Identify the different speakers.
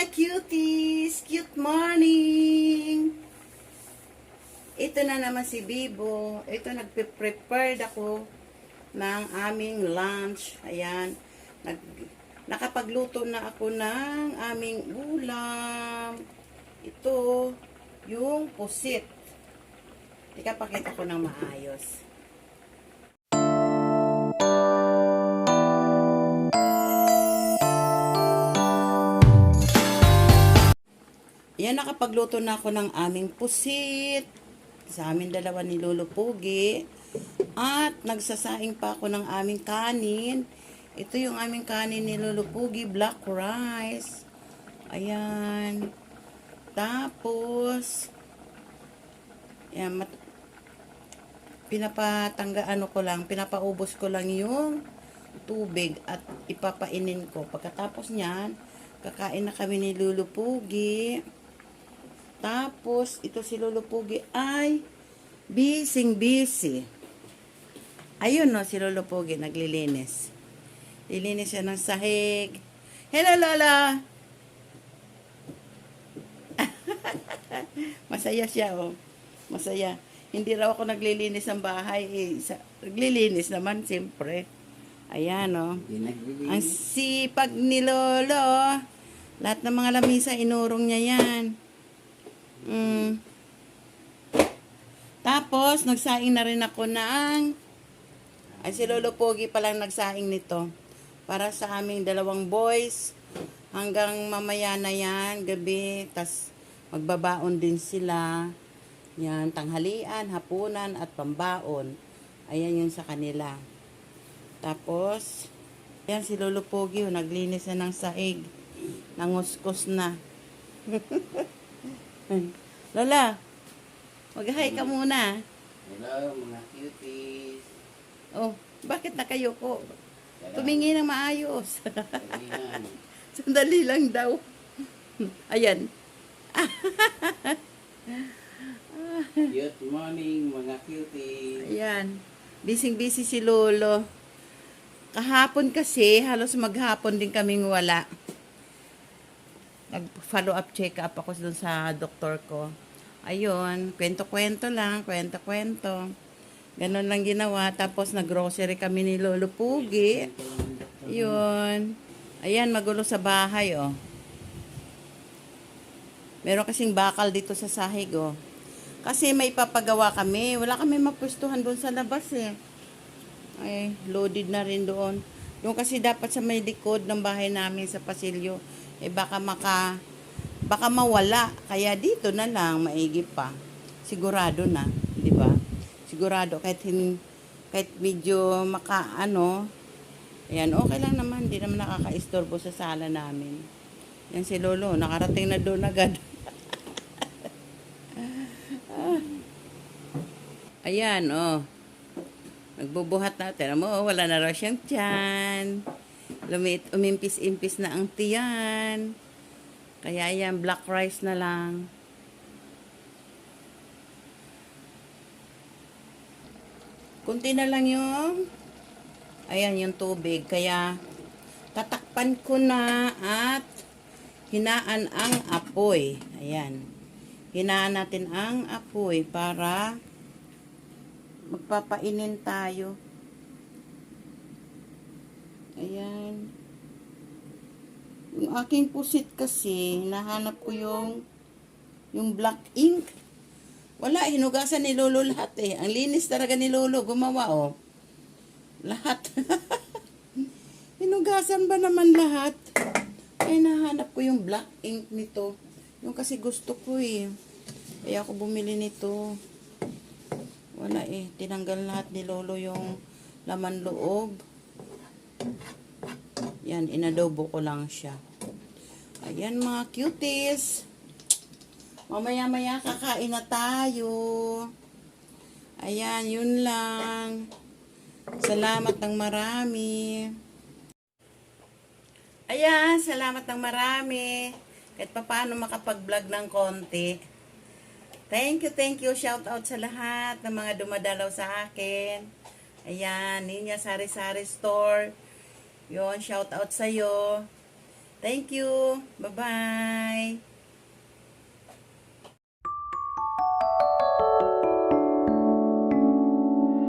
Speaker 1: mga cuties! Cute morning! Ito na naman si Bibo. Ito, nagpe-prepared ako ng aming lunch. Ayan. Nag, nakapagluto na ako ng aming ulam. Ito, yung pusit. Tika, pakita ko ng maayos. Yan, nakapagluto na ako ng aming pusit. Sa amin dalawa ni Lolo Pugi. At nagsasaing pa ako ng aming kanin. Ito yung aming kanin ni Lolo Pugi, black rice. Ayan. Tapos, yan, mat pinapatangga ano ko lang, pinapaubos ko lang yung tubig at ipapainin ko. Pagkatapos niyan, kakain na kami ni Lolo Pugi. Tapos, ito si Lolo Pugi ay bising busy. Ayun no, si Lolo Pugi naglilinis. Lilinis siya ng sahig. Hello, Lola! Masaya siya, oh. Masaya. Hindi raw ako naglilinis ng bahay. Eh, sa, naglilinis naman, siyempre. Ayan, oh. Ang sipag ni Lolo. Lahat ng mga lamisa, inurong niya yan. Mm. Tapos, nagsaing na rin ako ng... Ay, si Lolo Pogi palang nagsaing nito. Para sa aming dalawang boys. Hanggang mamaya na yan, gabi. tas magbabaon din sila. Yan, tanghalian, hapunan, at pambaon. Ayan yun sa kanila. Tapos, yan si Lolo Pogi, oh, naglinis na ng sahig. Nanguskos na. Lola, mag-hi ka muna.
Speaker 2: Hello, mga cuties.
Speaker 1: Oh, bakit nakayoko? Tumingi ng maayos. Sandali lang daw. Ayan.
Speaker 2: Good morning, mga cuties.
Speaker 1: Ayan. Bising-busy si Lolo. Kahapon kasi, halos maghapon din kaming wala. Nag-follow up check up ako dun sa doktor ko. Ayun, kwento-kwento lang, kwento-kwento. Ganon lang ginawa. Tapos nag-grocery kami ni Lolo Pugi. Yun. Ayan, magulo sa bahay, oh. Meron kasing bakal dito sa sahig, oh. Kasi may papagawa kami. Wala kami mapwestuhan doon sa labas, eh. Ay, loaded na rin doon. Yung kasi dapat sa may likod ng bahay namin sa pasilyo, eh baka maka, baka mawala. Kaya dito na lang, maigi pa. Sigurado na, di ba? Sigurado, kahit, hin, kahit medyo maka, ano, ayan, okay lang naman. Hindi naman nakaka-istorbo sa sala namin. Yan si Lolo, nakarating na doon agad. Ayan, oh. Nagbubuhat na. Tira mo, wala na raw siyang tiyan. Lumit, umimpis-impis na ang tiyan. Kaya yan, black rice na lang. Kunti na lang yung, ayan, yung tubig. Kaya, tatakpan ko na at hinaan ang apoy. Ayan. Hinaan natin ang apoy para magpapainin tayo. Ayan. Yung aking pusit kasi, nahanap ko yung yung black ink. Wala, hinugasan ni Lolo lahat eh. Ang linis talaga ni Lolo, gumawa oh. Lahat. hinugasan ba naman lahat? Ay, nahanap ko yung black ink nito. Yung kasi gusto ko eh. Kaya ako bumili nito. Wala eh. Tinanggal lahat ni Lolo yung laman loob. Yan, inadobo ko lang siya. Ayan mga cuties. Mamaya-maya kakain na tayo. Ayan, yun lang. Salamat ng marami. Ayan, salamat ng marami. Kahit pa paano makapag-vlog ng konti. Thank you, thank you. Shout out sa lahat ng mga dumadalaw sa akin. Ayan, Ninya Sari Sari Store. Yon, shout out sa iyo. Thank you. Bye-bye.